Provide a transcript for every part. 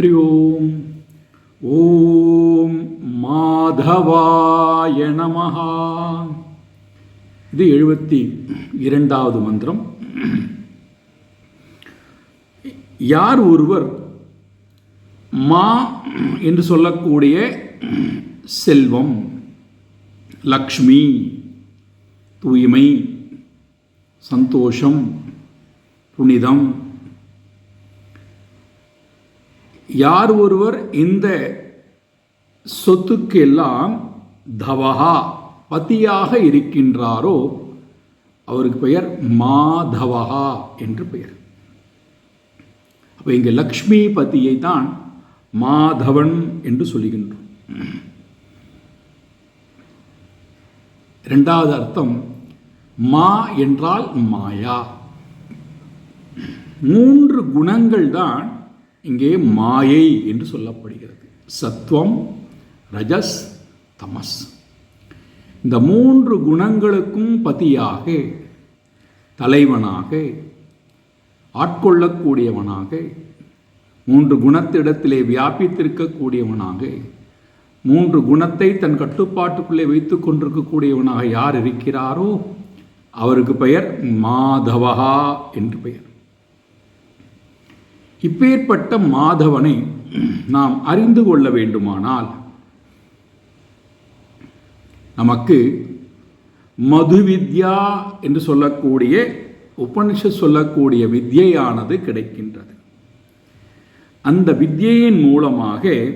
ஹரி ஓம் ஓம் மாதவாய நமஹா இது எழுபத்தி இரண்டாவது மந்திரம். யார் ஒருவர் மா என்று சொல்லக்கூடிய செல்வம் லக்ஷ்மி தூய்மை சந்தோஷம் புனிதம் யார் ஒருவர் இந்த சொத்துக்கெல்லாம் தவஹா பதியாக இருக்கின்றாரோ அவருக்கு பெயர் மாதவஹா என்று பெயர். அப்போ இங்கே லக்ஷ்மி பதியை தான் மாதவன் என்று சொல்லுகின்றோம். இரண்டாவது அர்த்தம் மா என்றால் மாயா. மூன்று குணங்கள் தான் இங்கே மாயை என்று சொல்லப்படுகிறது. சத்துவம் ரஜஸ் தமஸ். இந்த மூன்று குணங்களுக்கும் பதியாக தலைவனாக ஆட்கொள்ளக்கூடியவனாக மூன்று குணத்திடத்திலே வியாபித்திருக்கக்கூடியவனாக மூன்று குணத்தை தன் கட்டுப்பாட்டுக்குள்ளே வைத்து கொண்டிருக்கக்கூடியவனாக யார் இருக்கிறாரோ அவருக்கு பெயர் மாதவஹா என்று பெயர். இப்பேற்பட்ட மாதவனை நாம் அறிந்து கொள்ள வேண்டுமானால் நமக்கு மது வித்யா என்று சொல்லக்கூடிய உபனிஷ சொல்லக்கூடிய வித்யையானது கிடைக்கின்றது. அந்த வித்யையின் மூலமாக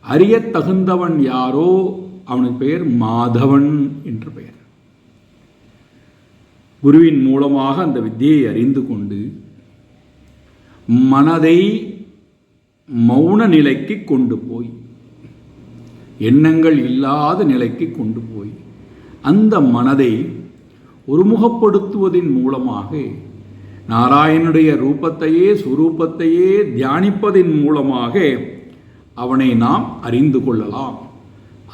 அறியத் தகுந்தவன் யாரோ அவனுக்கு பெயர் மாதவன் என்று பெயர். குருவின் மூலமாக அந்த வித்தியை அறிந்து கொண்டு மனதை மௌன நிலைக்கு கொண்டு போய் எண்ணங்கள் இல்லாத நிலைக்கு கொண்டு போய் அந்த மனதை ஒருமுகப்படுத்துவதன் மூலமாக நாராயணனுடைய ரூபத்தையே சுரூபத்தையே தியானிப்பதன் மூலமாக அவனை நாம் அறிந்து கொள்ளலாம்.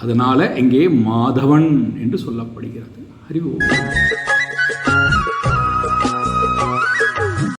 அதனால் இங்கே மாதவன் என்று சொல்லப்படுகிறது. அறிவு